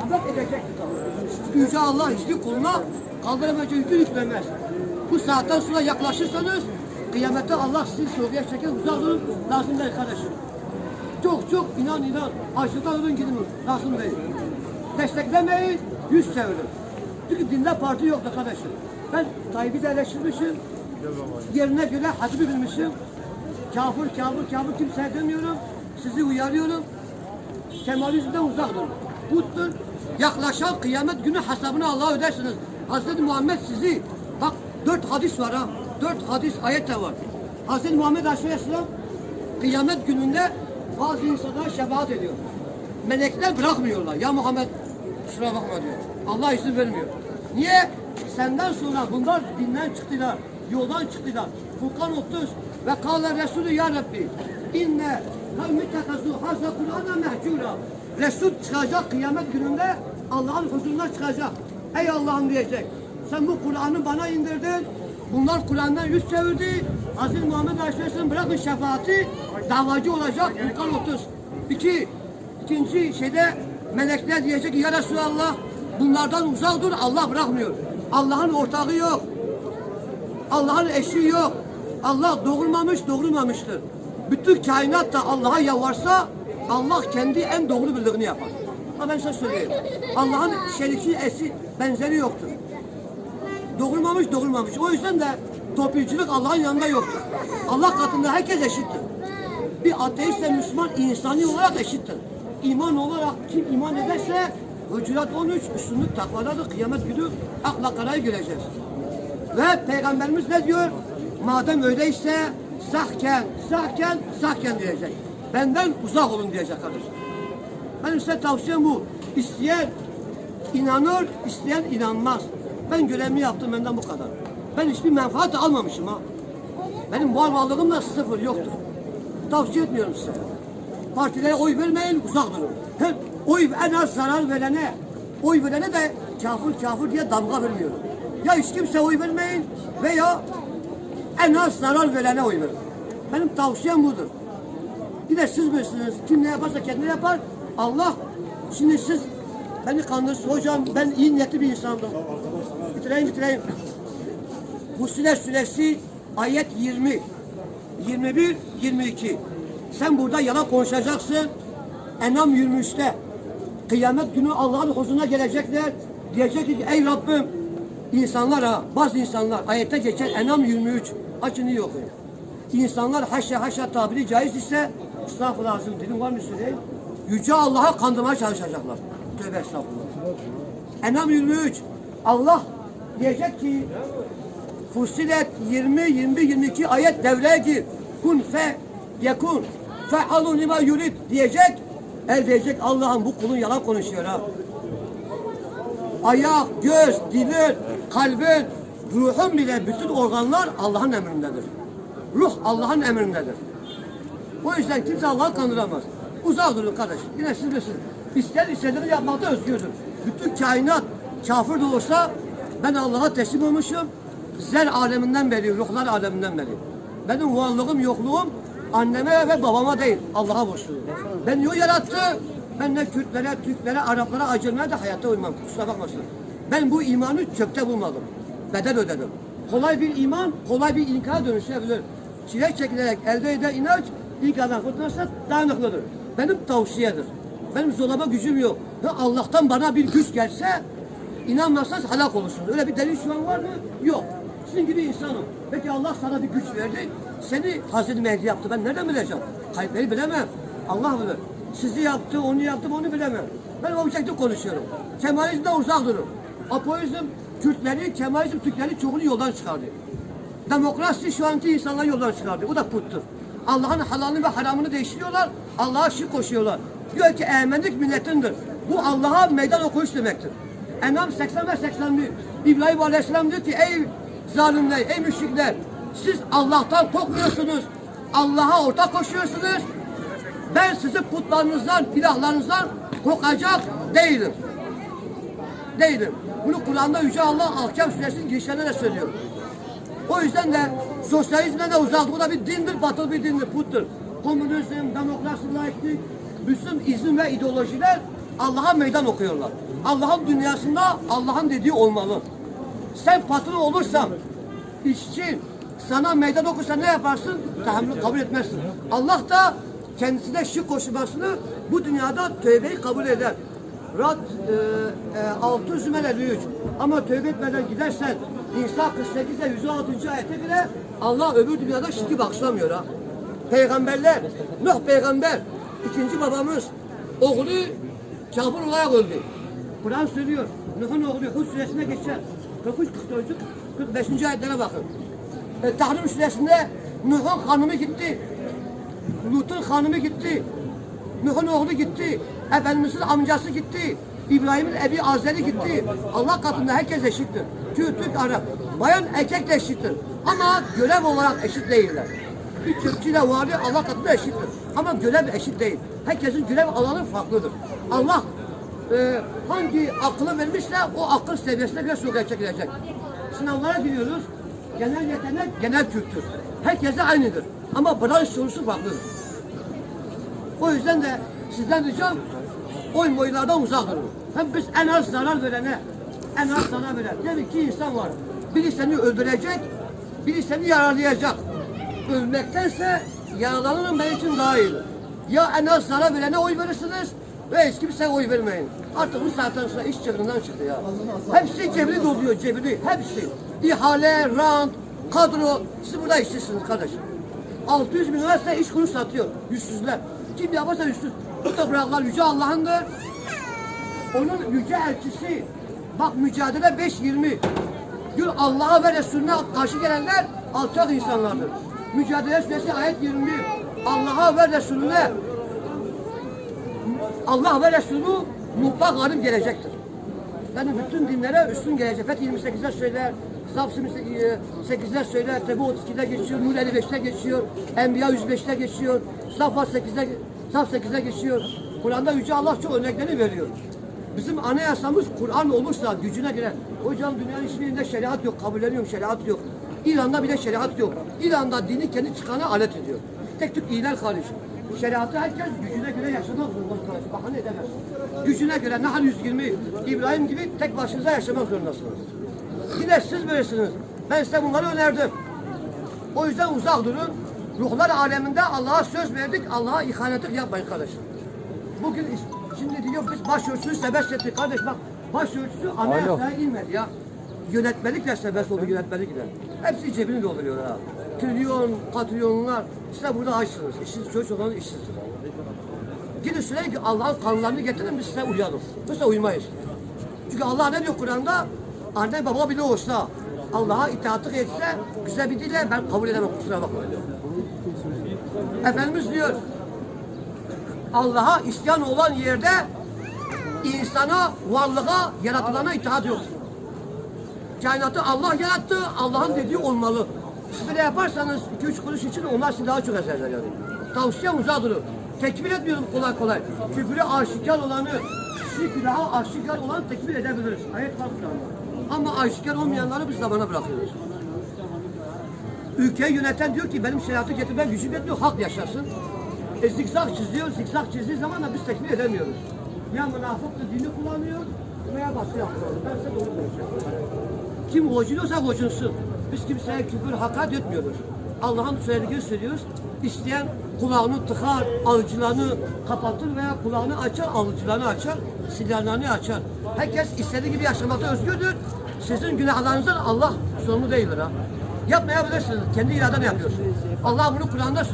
rahmet edecek. Çünkü Yüce Allah hiçbir kuluna kaldıramayacağı yükü yüklemez. Bu saatten sonra yaklaşırsanız kıyamette Allah sizi sorguya çeker uzak durun lazım değil kardeşim. Çok çok inan inan açlıktan ölün gidin lazım değil. Desteklemeyin yüz çevirin. Çünkü dinde parti yoktu kardeşim. Ben Tayyip'i de eleştirmişim. Yerine göre hadbi bilmişim. Kafir, kafir, kafir kimseye demiyorum. Sizi uyarıyorum. Kemalizmden uzak durun. Puttur. Yaklaşan kıyamet günü hesabını Allah'a ödersiniz. Hazreti Muhammed sizi, bak dört hadis var ha. Dört hadis ayet de var. Hazreti Muhammed Aleyhisselam kıyamet gününde bazı insanlara şefaat ediyor. Melekler bırakmıyorlar. Ya Muhammed kusura bakma diyor. Allah izin vermiyor. Niye? Senden sonra bunlar dinden çıktılar. Yoldan çıktılar. Furkan 30 ve kâle Resulü ya Rabbi inne kavmi tekazu hazza Kur'an'a mehcura. Resul çıkacak kıyamet gününde Allah'ın huzuruna çıkacak. Ey Allah'ım diyecek. Sen bu Kur'an'ı bana indirdin. Bunlar Kur'an'dan yüz çevirdi. Aziz Muhammed Aleyhisselam bırakın şefaati davacı olacak. Furkan 30. İki, ikinci şeyde melekler diyecek ki ya Resulallah bunlardan uzak dur Allah bırakmıyor. Allah'ın ortağı yok. Allah'ın eşi yok. Allah doğurmamış, doğurmamıştır. Bütün kainat da Allah'a yalvarsa Allah kendi en doğru bildiğini yapar. Ha ben size söyleyeyim. Allah'ın şeriki, eşi, benzeri yoktur. Doğurmamış, doğurmamış. O yüzden de toplayıcılık Allah'ın yanında yoktur. Allah katında herkes eşittir. Bir ateistle Müslüman insani olarak eşittir. İman olarak kim iman ederse Hücurat 13 üstünlük takvadadır. Kıyamet günü akla karayı göreceğiz. Ve Peygamberimiz ne diyor? Madem öyleyse sahken, sahken, sahken diyecek. Benden uzak olun diyecek kardeşim. Benim size tavsiyem bu. İsteyen inanır, isteyen inanmaz. Ben görevimi yaptım benden bu kadar. Ben hiçbir menfaat almamışım ha. Benim var varlığım da sıfır yoktur. Tavsiye etmiyorum size. Partilere oy vermeyin, uzak durun. Hem oy en az zarar verene, oy verene de kafir kafir diye damga vermiyorum. Ya hiç kimse oy vermeyin veya en az zarar verene oy verin. Benim tavsiyem budur. Bir de siz bilirsiniz. Kim ne yaparsa kendine yapar. Allah şimdi siz beni kandırırsınız. Hocam ben iyi niyetli bir insandım. Bitireyim bitireyim. Fussilet suresi ayet 20. 21, 22. Sen burada yalan konuşacaksın. Enam 23'te. Kıyamet günü Allah'ın huzuruna gelecekler. Diyecek ki ey Rabbim insanlar ha bazı insanlar ayette geçen Enam 23 açın iyi okuyun. İnsanlar haşa haşa tabiri caiz ise estağfurullah lazım dilim var mı söyleyeyim? Yüce Allah'a kandırmaya çalışacaklar. Tövbe estağfurullah. Enam 23 Allah diyecek ki Fussilet 20, 21, 22 ayet devreye gir. Kun fe yekun fe'alun lima yurid diyecek. El diyecek Allah'ım bu kulun yalan konuşuyor ha. Ayak, göz, dilin, kalbin, ruhun bile bütün organlar Allah'ın emrindedir. Ruh Allah'ın emrindedir. O yüzden kimse Allah'ı kandıramaz. Uzak durun kardeş. Yine siz bilirsiniz. İster istediğini yapmakta özgürdür. Bütün kainat kafir de olsa ben Allah'a teslim olmuşum. Zer aleminden beri, ruhlar aleminden beri. Benim varlığım, yokluğum anneme ve babama değil, Allah'a borçluyum. Beni o yarattı. Ben ne Kürtlere, Türklere, Araplara acırmaya da hayatta uymam. Kusura bakmasın. Ben bu imanı çöpte bulmadım. Bedel ödedim. Kolay bir iman, kolay bir inkara dönüşebilir. Çile çekilerek elde eden inanç ilk adam fırtınası dayanıklıdır. Benim tavsiyedir. Benim zorlama gücüm yok. Ve Allah'tan bana bir güç gelse inanmazsanız helak olursunuz. Öyle bir delil şu an var mı? Yok. Sizin gibi insanım. Peki Allah sana bir güç verdi. Seni Hazreti Mehdi yaptı. Ben nereden bileceğim? Kayıtları bilemem. Allah bilir. Sizi yaptı, onu yaptım, onu bilemem. Ben objektif konuşuyorum. Kemalizmden uzak durun. Apoizm Kürtleri, Kemalizm Türkleri çoğunu yoldan çıkardı. Demokrasi şu anki insanları yoldan çıkardı. Bu da puttur. Allah'ın halalını ve haramını değiştiriyorlar. Allah'a şirk koşuyorlar. Diyor ki emenlik milletindir. Bu Allah'a meydan okuyuş demektir. Enam 80 ve 81. İbrahim Aleyhisselam diyor ki ey zalimler, ey müşrikler siz Allah'tan korkmuyorsunuz. Allah'a ortak koşuyorsunuz. Ben sizi putlarınızdan, ilahlarınızdan korkacak değilim. Değilim. Bunu Kur'an'da Yüce Allah Ahkam Suresinin girişlerinde de söylüyor. O yüzden de sosyalizmden de uzak. Bu da bir dindir, batıl bir dindir, puttur. Komünizm, demokrasi, laiklik, bütün izin ve ideolojiler Allah'a meydan okuyorlar. Allah'ın dünyasında Allah'ın dediği olmalı. Sen patron olursan, işçi sana meydan okursa ne yaparsın? Tahammül kabul etmezsin. Allah da kendisine şirk koşulmasını bu dünyada tövbeyi kabul eder. Rad e, e, 6 Zümer 53. Ama tövbe etmeden gidersen İsa 48'de 116. ayete bile Allah öbür dünyada şirki bağışlamıyor ha. Peygamberler, Nuh peygamber, ikinci babamız, oğlu kafir olarak öldü. Kur'an söylüyor. Nuh'un oğlu Hud suresine geçer. 43, 44, 45. ayetlere bakın. E, Tahrim suresinde Nuh'un hanımı gitti. Lut'un hanımı gitti. Nuh'un oğlu gitti. Efendimiz'in amcası gitti. İbrahim'in ebi Azeri gitti. Allah katında herkes eşittir. Türk, Türk, Arap. Bayan erkek de eşittir. Ama görev olarak eşit değiller. Bir Türkçüyle vali Allah katında eşittir. Ama görev eşit değil. Herkesin görev alanı farklıdır. Allah e, hangi aklı vermişse o akıl seviyesine göre soru gerçekleşecek. Sınavlara giriyoruz. Genel yetenek genel kültür. Herkese aynıdır. Ama branş sorusu farklıdır. O yüzden de sizden ricam oyun boylardan uzak durun. Hem biz en az zarar verene, en az zarar veren. Demek iki insan var. Biri seni öldürecek, biri seni yararlayacak. Ölmektense yaralanırım benim için daha iyi. Ya en az zarar verene oy verirsiniz ve hiç kimseye oy vermeyin. Artık bu saatten sonra iş çığırından çıktı ya. Hepsi cebini doluyor cebini. Hepsi. İhale, rant, kadro. Siz burada işçisiniz kardeşim. 600 bin üniversite iş kuru satıyor. Yüzsüzler. Kim yaparsa yüzsüz. Bu topraklar yüce Allah'ındır. Onun yüce elçisi. Bak mücadele 5-20. Diyor Allah'a ve Resulüne karşı gelenler alçak insanlardır. Mücadele suresi ayet 21. Allah'a ve Resulüne Allah ve Resulü mutlak galip gelecektir. Yani bütün dinlere üstün gelecek. Fethi 28'de söyler, Saf 8'de söyler, Tebe 32'de geçiyor, Nur 55'te geçiyor, Enbiya 105'te geçiyor, Safa 8'de Saf 8'de geçiyor. Kur'an'da Yüce Allah çok örneklerini veriyor. Bizim anayasamız Kur'an olursa gücüne girer. Hocam dünyanın hiçbir şeriat yok, kabulleniyorum şeriat yok. İran'da bile şeriat yok. İran'da dini kendi çıkana alet ediyor. Tek tük iyiler karışır. Şeriatı herkes gücüne göre yaşamak zorunda kardeşim. Bahane edemez. Gücüne göre Nahl 120, İbrahim gibi tek başınıza yaşamak zorundasınız. Yine siz böylesiniz. Ben size bunları önerdim. O yüzden uzak durun. Ruhlar aleminde Allah'a söz verdik. Allah'a ihanetlik yapmayın kardeşim. Bugün şimdi diyor biz başörtüsü serbest ettik. Kardeş bak başörtüsü anayasaya inmedi ya. Yönetmelikle serbest oldu yönetmelikle. Hepsi cebini dolduruyor ha. Trilyon, katrilyonlar. Size burada açsınız. İşsiz çocuk olan işsizdir. Gidin ki Allah'ın kanunlarını getirin biz size uyalım. Biz de uymayız. Çünkü Allah ne diyor Kur'an'da? Anne baba bile olsa Allah'a itaatlık etse güzel bir dille ben kabul edemem kusura bakma diyor. Efendimiz diyor Allah'a isyan olan yerde insana, varlığa, yaratılana itaat yoktur. Kainatı Allah yarattı, Allah'ın dediği olmalı. Siz böyle yaparsanız iki üç kuruş için onlar sizi daha çok ezerler yani. Tavsiyem uzak durun. Tekbir etmiyorum kolay kolay. Küfürü aşikar olanı, şirk daha aşikar olanı tekbir edebiliriz. Ayet var Kur'an'da. Ama aşikar olmayanları biz zamana bırakıyoruz. Ülkeyi yöneten diyor ki benim şeriatı getirme gücüm yetmiyor, halk yaşasın. E zikzak çiziyor, zikzak çizdiği zaman da biz tekbir edemiyoruz. Ya münafık da dini kullanıyor veya baskı yapıyor. Ben size doğru konuşuyorum. Kim gocunuyorsa gocunsun. Biz kimseye küfür hakaret etmiyoruz. Allah'ın söylediğini söylüyoruz. İsteyen kulağını tıkar, alıcılarını kapatır veya kulağını açar, alıcılarını açar, silahlarını açar. Herkes istediği gibi yaşamakta özgürdür. Sizin günahlarınızdan Allah sorumlu değildir ha. Yapmayabilirsiniz. Kendi iraden yapıyorsunuz. Allah bunu Kur'an'da.